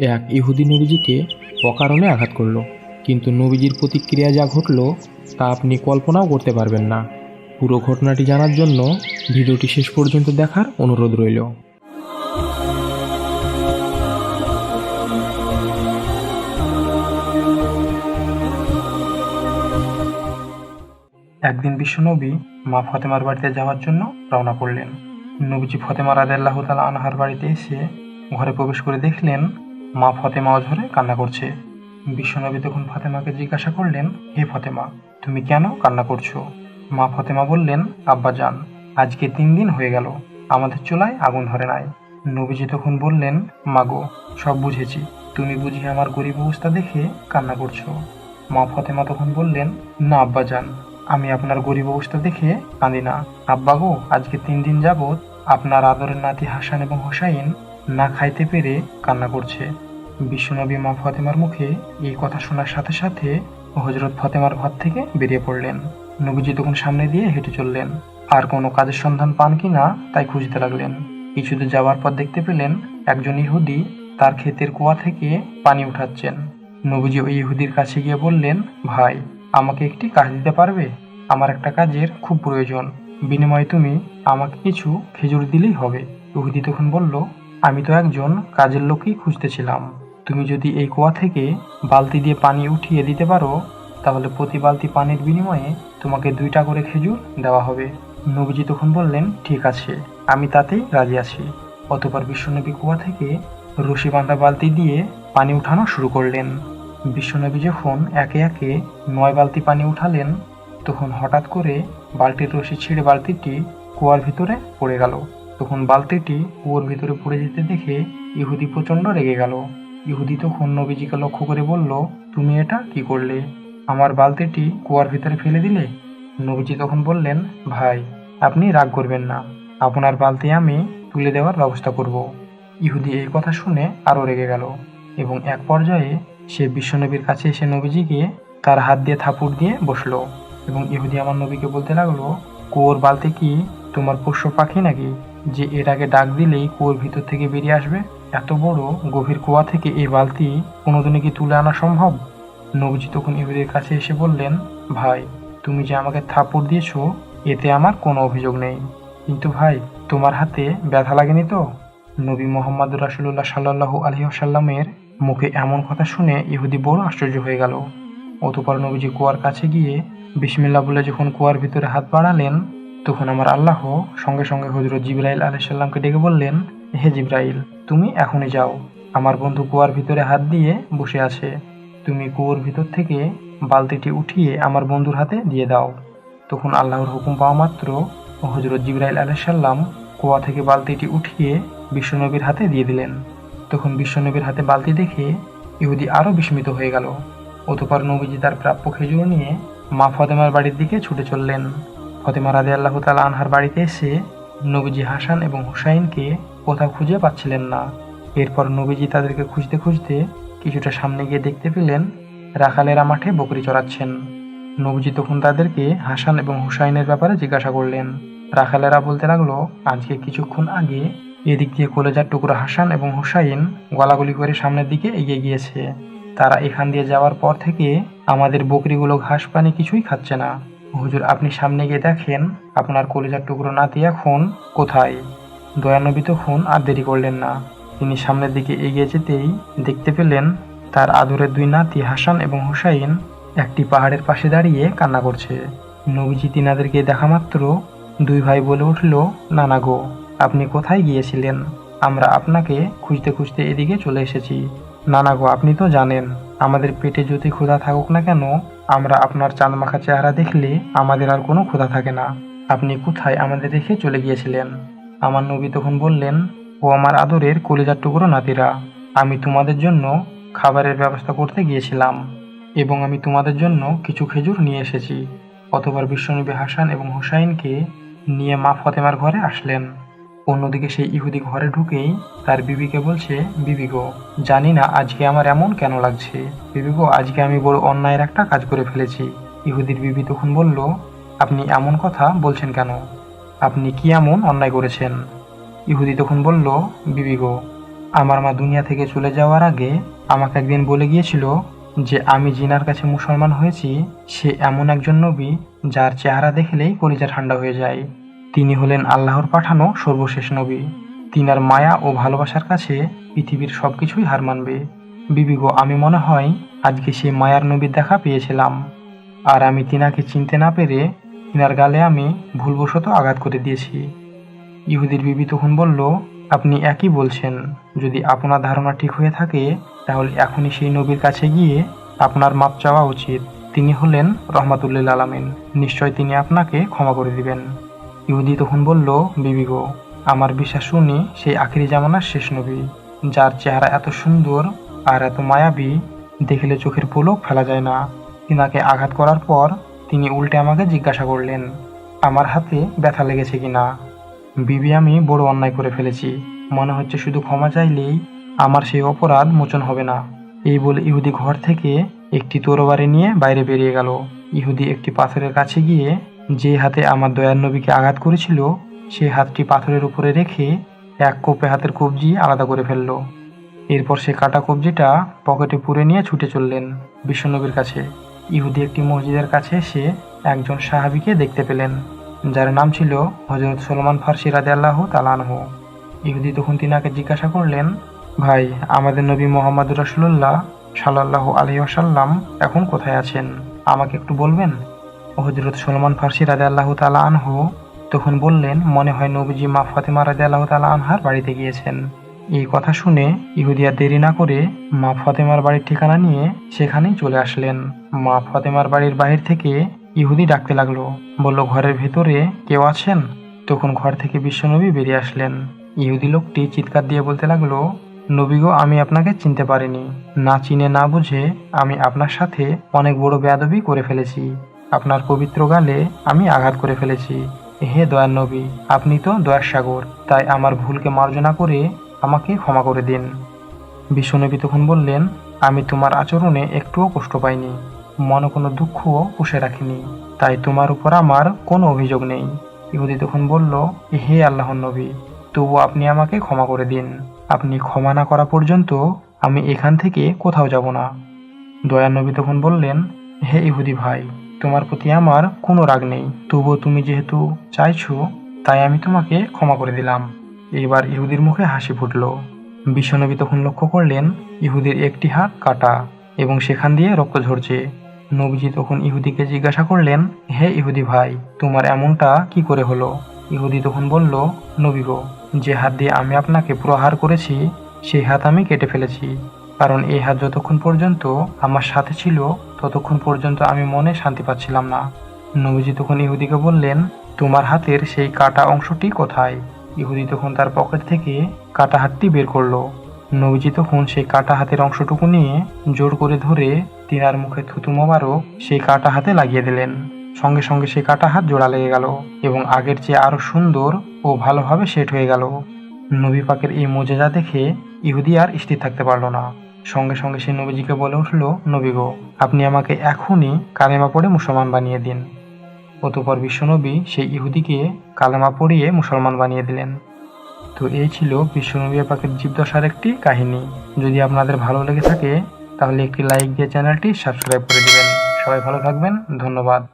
এক ইহুদি নবীজিকে অকারণে আঘাত করল। কিন্তু নবীজির প্রতিক্রিয়া যা ঘটল, তা আপনি কল্পনাও করতে পারবেন না। পুরো ঘটনাটি জানার জন্য ভিডিওটি শেষ পর্যন্ত দেখার অনুরোধ রইল। একদিন বিশ্বনবী মা ফতেমার বাড়িতে যাওয়ার জন্য রওনা করলেন। নবীজি ফতেমা রাদেল্লাহ তালা আনহার বাড়িতে এসে ঘরে প্রবেশ করে দেখলেন মা ফতেমা অঝরে কান্না করছে। বিশ্বনবী তখন ফাতেমাকে জিজ্ঞাসা করলেন, হে ফতেমা, তুমি কেন কান্না করছ? মা ফতেমা বললেন, আব্বা যান, আজকে তিন দিন হয়ে গেল, আমাদের চুলায় আগুন ধরে নাই। নবীজি তখন বললেন, মাগো, সব বুঝেছি, তুমি বুঝি আমার গরিব অবস্থা দেখে কান্না করছ? মা ফতেমা তখন বললেন, না, আব্বা যান, আমি আপনার গরিব অবস্থা দেখে কাঁদি না। আব্বা গো, আজকে তিন দিন যাবৎ আপনার আদরের নাতি হাসান এবং হোসাইন না খাইতে পেরে কান্না করছে। বিশ্বনবী মা ফতেমার মুখে এই কথা শোনার সাথে সাথে হজরত ফতেমার ঘর থেকে বেরিয়ে পড়লেন। নবীজি তখন সামনে দিয়ে হেঁটে চললেন। আর কোনো কাজের সন্ধান পান কি না তাই খুঁজতে লাগলেন। কিছুদূর যাওয়ার পর দেখতে পেলেন একজন ইহুদি তার ক্ষেতের কুয়া থেকে পানি উঠাচ্ছেন। নবীজি ওই ইহুদির কাছে গিয়ে বললেন, ভাই, আমাকে একটি কাজ দিতে পারবে? আমার একটা কাজের খুব প্রয়োজন। বিনিময়ে তুমি আমাকে কিছু খেজুর দিলেই হবে। ইহুদি তখন বলল, আমি তো একজন কাজের লোকই খুঁজতেছিলাম। তুমি যদি এই কুয়া থেকে বালতি দিয়ে পানি উঠিয়ে দিতে পারো, তাহলে প্রতি বালতি পানির বিনিময়ে তোমাকে দুইটা করে খেজুর দেওয়া হবে। নবীজি তখন বললেন, ঠিক আছে, আমি তাতেই রাজি আছি। অতপর বিশ্বনবী কুয়া থেকে রশি বাঁধা বালতি দিয়ে পানি উঠানো শুরু করলেন। বিশ্বনবী যখন একে একে নয় বালতি পানি উঠালেন, তখন হঠাৎ করে বালতির রশি ছিঁড়ে বালতিটি কুয়ার ভিতরে পড়ে গেল। তখন বালতিটি কুয়োর ভিতরে পড়ে যেতে দেখে ইহুদি প্রচণ্ড রেগে গেল। ইহুদি তখন নবীজিকে লক্ষ্য করে বলল, তুমি এটা কি করলে? আমার বালতিটি কুয়ার ভিতরে ফেলে দিলে? নবীজি তখন বললেন, ভাই, আপনি রাগ করবেন না। আপনার বালতি আমি তুলে দেওয়ার ব্যবস্থা করব। ইহুদি এই কথা শুনে আরও রেগে গেল এবং এক পর্যায়ে সে বিশ্বনবীর কাছে এসে নবীজিকে তার হাত দিয়ে থাপুড় দিয়ে বসল এবং ইহুদি আমার নবীকে বলতে লাগল, কুয়োর বালতি কি তোমার পোষ্য পাখি নাকি? যে এর আগে ডাক দিলেই কুয়োর ভিতর থেকে বেরিয়ে আসবে? এত বড় গভীর কুয়া থেকে এই বালতি কোনোদিনই কি তুলে আনা সম্ভব? নবীজি তখন ইহুদির কাছে এসে বললেন, ভাই, তুমি যে আমাকে থাপড় দিয়েছ, এতে আমার কোনো অভিযোগ নেই। কিন্তু ভাই, তোমার হাতে ব্যথা লাগেনি তো? নবী মোহাম্মদ রাসুল্লাহ সাল্লাহু আলহিহাসাল্লামের মুখে এমন কথা শুনে ইহুদি বড় আশ্চর্য হয়ে গেল। অতপর নবীজি কুয়ার কাছে গিয়ে বিসমিল্লা বলে যখন কুয়ার ভিতরে হাত বাড়ালেন, তখন আমার আল্লাহ সঙ্গে সঙ্গে হজরত জিব্রাইল আলাইসাল্লামকে ডেকে বললেন হে জিব্রাইল, তুমি এখনই যাও। আমার বন্ধু কুয়ার ভিতরে হাত দিয়ে বসে আছে। তুমি কুয়োর ভিতর থেকে বালতিটি উঠিয়ে আমার বন্ধুর হাতে দিয়ে দাও। তখন আল্লাহর হুকুম পাওয়া মাত্র হজরত জিব্রাইল আলাইসাল্লাম কুয়া থেকে বালতিটি উঠিয়ে বিশ্বনবীর হাতে দিয়ে দিলেন। তখন বিশ্বনবীর হাতে বালতি দেখে ইহুদি আরও বিস্মিত হয়ে গেল। অতপর নবীজি তার প্রাপ্য খেজুর নিয়ে মা ফতেমার বাড়ির দিকে ছুটে চললেন। ফতেমা রাদে আল্লাহ তালা আনহার বাড়িতে এসে নবীজি হাসান এবং হুসাইনকে কোথাও খুঁজে পাচ্ছিলেন না। এরপর নবীজি তাদেরকে খুঁজতে খুঁজতে কিছুটা সামনে গিয়ে দেখতে পেলেন, রাখালেরা মাঠে বকরি চড়াচ্ছেন। নবীজি তখন তাদেরকে হাসান এবং হুসাইনের ব্যাপারে জিজ্ঞাসা করলেন। রাখালেরা বলতে লাগল, আজকে কিছুক্ষণ আগে এদিক দিয়ে কলেজার টুকরো হাসান এবং হুসাইন গলাগলি করে সামনের দিকে এগিয়ে গিয়েছে। তারা এখান দিয়ে যাওয়ার পর থেকে আমাদের বকরিগুলো ঘাস পানি কিছুই খাচ্ছে না। হুজুর, আপনি সামনে গিয়ে দেখেন, আপনার কলেজার টুকরো নাতি এখন কোথায়? দয়ানবী তখন আর দেরি করলেন না। তিনি সামনের দিকে এগিয়ে যেতেই দেখতে পেলেন তার আদরের দুই নাতি হাসান এবং হুসাইন একটি পাহাড়ের পাশে দাঁড়িয়ে কান্না করছে। নবীজি তিনাদেরকে দেখা মাত্র দুই ভাই বলে উঠল, নানা গো, আপনি কোথায় গিয়েছিলেন? আমরা আপনাকে খুঁজতে খুঁজতে এদিকে চলে এসেছি। নানা গো, আপনি তো জানেন, আমাদের পেটে যদি ক্ষুধা থাকুক না কেন, আমরা আপনার চাঁদমাখা চেহারা দেখলে আমাদের আর কোনো ক্ষুধা থাকে না। আপনি কোথায় আমাদের রেখে চলে গিয়েছিলেন? আমার নবী তখন বললেন, ও আমার আদরের কলিজার টুকরো নাতিরা, আমি তোমাদের জন্য খাবারের ব্যবস্থা করতে গিয়েছিলাম এবং আমি তোমাদের জন্য কিছু খেজুর নিয়ে এসেছি। অতবার বিশ্বনবী হাসান এবং হুসাইনকে নিয়ে মা ফতেমার ঘরে আসলেন। অন্যদিকে সেই ইহুদি ঘরে ঢুকেই তার বিবিকে বলছে, বিবি গো, জানি না আজকে আমার এমন কেন লাগছে। বিবি গো, আজকে আমি বড় অন্যায়ের একটা কাজ করে ফেলেছি। ইহুদির বিবি তখন বলল, আপনি এমন কথা বলছেন কেন? আপনি কি এমন অন্যায় করেছেন? ইহুদি তখন বলল, বিবি গো, আমার মা দুনিয়া থেকে চলে যাওয়ার আগে আমাকে একদিন বলে গিয়েছিল যে আমি জিনার কাছে মুসলমান হয়েছি, সে এমন একজন নবী যার চেহারা দেখলেই কলিজা ঠান্ডা হয়ে যায়। তিনি হলেন আল্লাহর পাঠানো সর্বশেষ নবী। তিনার মায়া ও ভালোবাসার কাছে পৃথিবীর সবকিছুই হার মানবে। বিবি গো, আমি মনে হয় আজকে সেই মায়ার নবীর দেখা পেয়েছিলাম। আর আমি তিনাকে চিনতে না পেরে তিনার গালে আমি ভুলবশত আঘাত করে দিয়েছি। ইহুদির বিবি তখন বলল, আপনি একই বলছেন, যদি আপনার ধারণা ঠিক হয়ে থাকে, তাহলে এখনই সেই নবীর কাছে গিয়ে আপনার মাপ চাওয়া উচিত। তিনি হলেন রহমাতুল্লিল আলামিন। নিশ্চয় তিনি আপনাকে ক্ষমা করে দিবেন। ইহুদি তখন বলল, বিবি গো, আমার বিশ্বাস শুনি সেই আখিরি জামানার শেষ নবী, যার চেহারা এত সুন্দর আর এত মায়াবী, দেখলে চোখের পলক ফেলা যায় না। তিনাকে আঘাত করার পর তিনি উল্টে আমাকে জিজ্ঞাসা করলেন, আমার হাতে ব্যথা লেগেছে কিনা? বিবি, আমি বড় অন্যায় করে ফেলেছি। মনে হচ্ছে শুধু ক্ষমা চাইলেই আমার সেই অপরাধ মোচন হবে না। এই বলে ইহুদি ঘর থেকে একটি তরবারি নিয়ে বাইরে বেরিয়ে গেল। ইহুদি একটি পাথরের কাছে গিয়ে যে হাতে আমার দয়ার নবীকে আঘাত করেছিল সেই হাতটি পাথরের উপরে রেখে এক কোপে হাতের কবজি আলাদা করে ফেলল। এরপর সে কাটা কবজিটা পকেটে পুরে নিয়ে ছুটে চললেন বিশ্বনবীর কাছে। ইহুদি একটি মসজিদের কাছে সে একজন সাহাবিকে দেখতে পেলেন, যার নাম ছিল হজরত সলমান ফার্সি রাদে আল্লাহ তালানহ ইহুদি তখন তিনাকে জিজ্ঞাসা করলেন, ভাই, আমাদের নবী মোহাম্মদ রসুল্লাহ সাল্লাহ আলহি আসাল্লাম এখন কোথায় আছেন? আমাকে একটু বলবেন? হজরত সলমান ফার্সি রাদে আল্লাহ তালা আনহু তখন বললেন, মনে হয় নবীজি মা ফাতেমা রাদে আল্লাহ তালা আনহার বাড়িতে গিয়েছেন। এই কথা শুনে ইহুদিয়া দেরি না করে মা ফাতেমার বাড়ির ঠিকানা নিয়ে সেখানেই চলে আসলেন। মা ফতেমার বাড়ির বাহির থেকে ইহুদি ডাকতে লাগল। বলল, ঘরের ভেতরে কেউ আছেন? তখন ঘর থেকে বিশ্বনবী বেরিয়ে আসলেন। ইহুদি লোকটি চিৎকার দিয়ে বলতে লাগল, নবী গো, আমি আপনাকে চিনতে পারিনি। না চিনে, না বুঝে আমি আপনার সাথে অনেক বড় বেয়াদবি করে ফেলেছি। আপনার পবিত্র গালে আমি আঘাত করে ফেলেছি। হে দয়ার নবী, আপনি তো দয়ার সাগর, তাই আমার ভুলকে মার্জনা করে আমাকে ক্ষমা করে দিন। বিশ্বনবী তখন বললেন, আমি তোমার আচরণে একটুও কষ্ট পাইনি। মনে কোনো দুঃখও পুষে রাখিনি। তাই তোমার উপর আমার কোনো অভিযোগ নেই। ইহুদি তখন বলল, হে আল্লাহর নবী, তবু আপনি আমাকে ক্ষমা করে দিন। আপনি ক্ষমা না করা পর্যন্ত আমি এখান থেকে কোথাও যাব না। দয়ার নবী তখন বললেন, হে ইহুদি ভাই, তোমার প্রতি আমার কোনো রাগ নেই। তবুও তুমি যেহেতু চাইছো, তাই আমি তোমাকে ক্ষমা করে দিলাম। এবার ইহুদির মুখে হাসি ফুটল। বিশ্বনবী তখন লক্ষ্য করলেন, ইহুদির একটি হাত কাটা এবং সেখান দিয়ে রক্ত ঝরছে। নবীজি তখন ইহুদিকে জিজ্ঞাসা করলেন, হে ইহুদি ভাই, তোমার এমনটা কি করে হলো? ইহুদি তখন বলল, নবী গো, যে হাত দিয়ে আমি আপনাকে প্রহার করেছি, সেই হাত আমি কেটে ফেলেছি। কারণ এই হাত যতক্ষণ পর্যন্ত আমার সাথে ছিল, ততক্ষণ পর্যন্ত আমি মনে শান্তি পাচ্ছিলাম না। নবীজি তখন ইহুদিকে বললেন, তোমার হাতের সেই কাটা অংশটি কোথায়? ইহুদি তখন তার পকেট থেকে কাটা হাতটি বের করল। নবীজি তখন সেই কাটা হাতের অংশটুকু নিয়ে জোর করে ধরে তিনার মুখে থুতু মোবারক সেই কাটা হাতে লাগিয়ে দিলেন। সঙ্গে সঙ্গে সেই কাটা হাত জোড়া লেগে গেল এবং আগের চেয়ে আরও সুন্দর ও ভালোভাবে সেট হয়ে গেল। নবী পাকের এই মজেজা দেখে ইহুদি আর স্থির থাকতে পারল না। সঙ্গে সঙ্গে সে নবীজিকে বলে উঠল, নবী গো, আপনি আমাকে এখনই কালেমা পড়ে মুসলমান বানিয়ে দিন। অতপর বিশ্বনবী সেই ইহুদিকে কালেমা পড়িয়ে মুসলমান বানিয়ে দিলেন। তো এই ছিল বিশ্বনবী পাখির জীবদশার একটি কাহিনী। যদি আপনাদের ভালো লেগে থাকে, তাহলে একটি লাইক দিয়ে চ্যানেলটি সাবস্ক্রাইব করে দেবেন। সবাই ভালো থাকবেন। ধন্যবাদ।